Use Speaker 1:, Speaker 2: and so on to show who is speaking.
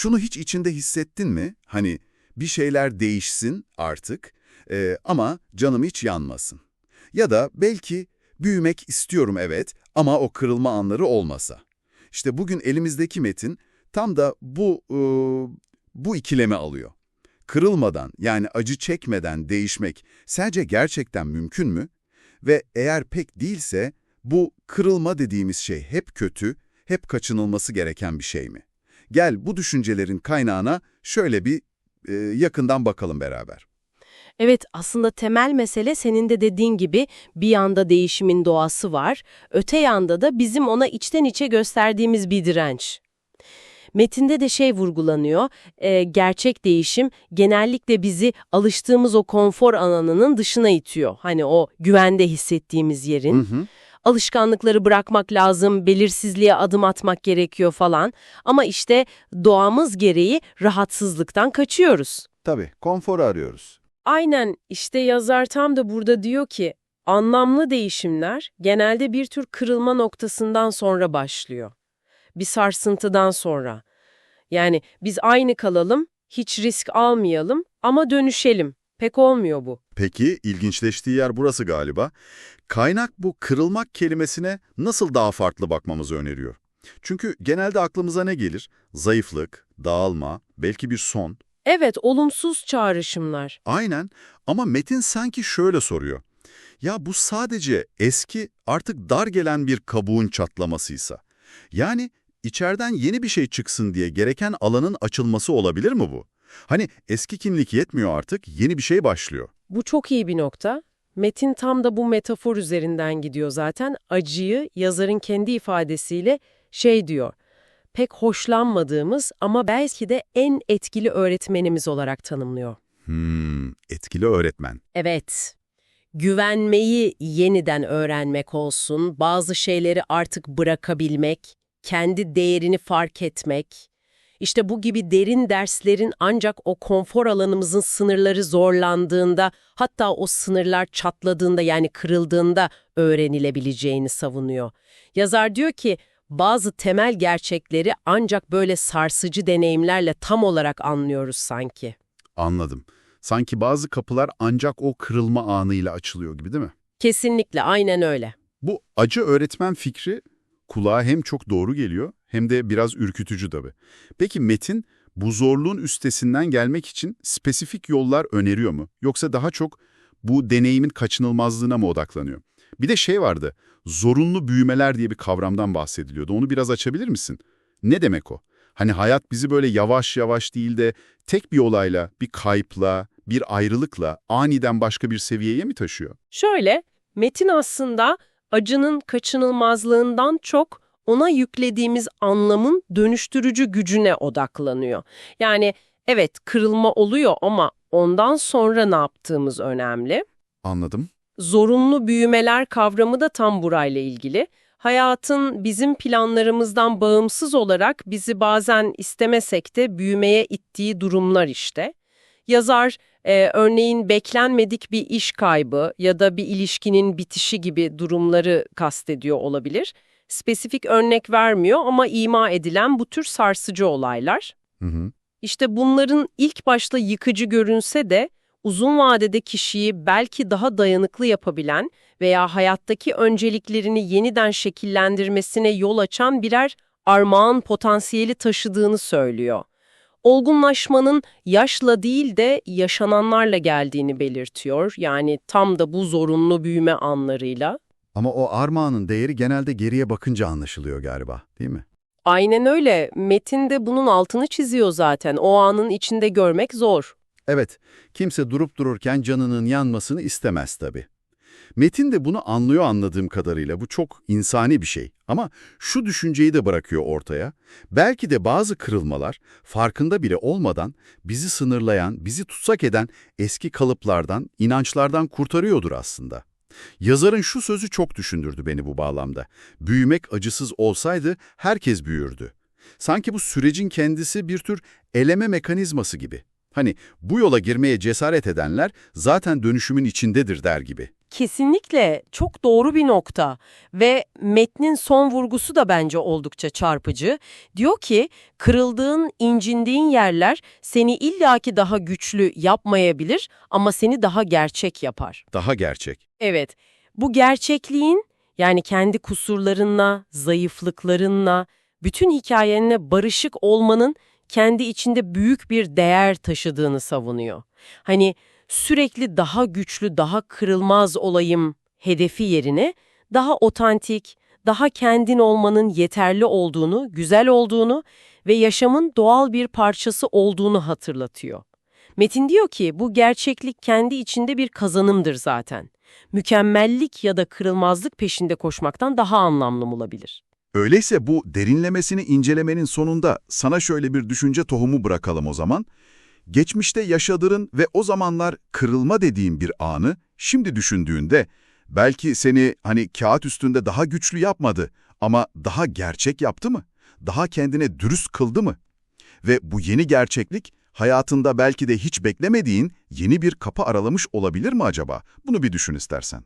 Speaker 1: Şunu hiç içinde hissettin mi? Hani bir şeyler değişsin artık e, ama canım hiç yanmasın. Ya da belki büyümek istiyorum evet ama o kırılma anları olmasa. İşte bugün elimizdeki metin tam da bu e, bu ikileme alıyor. Kırılmadan yani acı çekmeden değişmek sence gerçekten mümkün mü? Ve eğer pek değilse bu kırılma dediğimiz şey hep kötü, hep kaçınılması gereken bir şey mi? Gel bu düşüncelerin kaynağına şöyle bir e, yakından bakalım beraber.
Speaker 2: Evet, aslında temel mesele senin de dediğin gibi bir yanda değişimin doğası var, öte yanda da bizim ona içten içe gösterdiğimiz bir direnç. Metinde de şey vurgulanıyor, e, gerçek değişim genellikle bizi alıştığımız o konfor alanının dışına itiyor. Hani o güvende hissettiğimiz yerin.
Speaker 1: Hı hı.
Speaker 2: Alışkanlıkları bırakmak lazım, belirsizliğe adım atmak gerekiyor falan. Ama işte doğamız gereği rahatsızlıktan kaçıyoruz.
Speaker 1: Tabii, konforu arıyoruz.
Speaker 2: Aynen işte yazar tam da burada diyor ki anlamlı değişimler genelde bir tür kırılma noktasından sonra başlıyor. Bir sarsıntıdan sonra. Yani biz aynı kalalım, hiç risk almayalım ama dönüşelim. Pek olmuyor bu.
Speaker 1: Peki, ilginçleştiği yer burası galiba. Kaynak bu kırılmak kelimesine nasıl daha farklı bakmamızı öneriyor. Çünkü genelde aklımıza ne gelir? Zayıflık, dağılma, belki bir son.
Speaker 2: Evet, olumsuz çağrışımlar.
Speaker 1: Aynen ama metin sanki şöyle soruyor. Ya bu sadece eski, artık dar gelen bir kabuğun çatlamasıysa? Yani içeriden yeni bir şey çıksın diye gereken alanın açılması olabilir mi bu? Hani eski kimlik yetmiyor artık, yeni bir şey başlıyor.
Speaker 2: Bu çok iyi bir nokta. Metin tam da bu metafor üzerinden gidiyor zaten. Acıyı yazarın kendi ifadesiyle şey diyor. Pek hoşlanmadığımız ama belki de en etkili öğretmenimiz olarak tanımlıyor.
Speaker 1: Hmm, etkili öğretmen.
Speaker 2: Evet. Güvenmeyi yeniden öğrenmek olsun, bazı şeyleri artık bırakabilmek, kendi değerini fark etmek. İşte bu gibi derin derslerin ancak o konfor alanımızın sınırları zorlandığında, hatta o sınırlar çatladığında yani kırıldığında öğrenilebileceğini savunuyor. Yazar diyor ki, bazı temel gerçekleri ancak böyle sarsıcı deneyimlerle tam olarak anlıyoruz sanki.
Speaker 1: Anladım. Sanki bazı kapılar ancak o kırılma anıyla açılıyor gibi değil mi?
Speaker 2: Kesinlikle aynen öyle.
Speaker 1: Bu acı öğretmen fikri kulağa hem çok doğru geliyor hem de biraz ürkütücü tabii. Peki Metin bu zorluğun üstesinden gelmek için spesifik yollar öneriyor mu? Yoksa daha çok bu deneyimin kaçınılmazlığına mı odaklanıyor? Bir de şey vardı, zorunlu büyümeler diye bir kavramdan bahsediliyordu. Onu biraz açabilir misin? Ne demek o? Hani hayat bizi böyle yavaş yavaş değil de tek bir olayla, bir kayıpla, bir ayrılıkla aniden başka bir seviyeye mi taşıyor?
Speaker 2: Şöyle, metin aslında acının kaçınılmazlığından çok ona yüklediğimiz anlamın dönüştürücü gücüne odaklanıyor. Yani evet kırılma oluyor ama ondan sonra ne yaptığımız önemli.
Speaker 1: Anladım.
Speaker 2: Zorunlu büyümeler kavramı da tam burayla ilgili. Hayatın bizim planlarımızdan bağımsız olarak bizi bazen istemesek de büyümeye ittiği durumlar işte. Yazar e, örneğin beklenmedik bir iş kaybı ya da bir ilişkinin bitişi gibi durumları kastediyor olabilir. Spesifik örnek vermiyor ama ima edilen bu tür sarsıcı olaylar.
Speaker 1: Hı hı.
Speaker 2: İşte bunların ilk başta yıkıcı görünse de uzun vadede kişiyi belki daha dayanıklı yapabilen veya hayattaki önceliklerini yeniden şekillendirmesine yol açan birer armağan potansiyeli taşıdığını söylüyor. Olgunlaşmanın yaşla değil de yaşananlarla geldiğini belirtiyor. Yani tam da bu zorunlu büyüme anlarıyla.
Speaker 1: Ama o armağanın değeri genelde geriye bakınca anlaşılıyor galiba, değil mi?
Speaker 2: Aynen öyle. Metin de bunun altını çiziyor zaten. O anın içinde görmek zor.
Speaker 1: Evet, kimse durup dururken canının yanmasını istemez tabii. Metin de bunu anlıyor anladığım kadarıyla. Bu çok insani bir şey. Ama şu düşünceyi de bırakıyor ortaya. Belki de bazı kırılmalar farkında bile olmadan bizi sınırlayan, bizi tutsak eden eski kalıplardan, inançlardan kurtarıyordur aslında. Yazarın şu sözü çok düşündürdü beni bu bağlamda. Büyümek acısız olsaydı herkes büyürdü. Sanki bu sürecin kendisi bir tür eleme mekanizması gibi. Hani bu yola girmeye cesaret edenler zaten dönüşümün içindedir der gibi.
Speaker 2: Kesinlikle çok doğru bir nokta ve metnin son vurgusu da bence oldukça çarpıcı. Diyor ki kırıldığın, incindiğin yerler seni illaki daha güçlü yapmayabilir ama seni daha gerçek yapar.
Speaker 3: Daha gerçek.
Speaker 2: Evet, bu gerçekliğin yani kendi kusurlarınla, zayıflıklarınla, bütün hikayenle barışık olmanın kendi içinde büyük bir değer taşıdığını savunuyor. Hani sürekli daha güçlü, daha kırılmaz olayım hedefi yerine daha otantik, daha kendin olmanın yeterli olduğunu, güzel olduğunu ve yaşamın doğal bir parçası olduğunu hatırlatıyor. Metin diyor ki bu gerçeklik kendi içinde bir kazanımdır zaten. Mükemmellik ya da kırılmazlık peşinde koşmaktan daha anlamlı olabilir.
Speaker 1: Öyleyse bu derinlemesini incelemenin sonunda sana şöyle bir düşünce tohumu bırakalım o zaman. Geçmişte yaşadığın ve o zamanlar kırılma dediğin bir anı şimdi düşündüğünde belki seni hani kağıt üstünde daha güçlü yapmadı ama daha gerçek yaptı mı? Daha kendine dürüst kıldı mı? Ve bu yeni gerçeklik hayatında belki de hiç beklemediğin yeni bir kapı aralamış olabilir mi acaba? Bunu bir düşün istersen.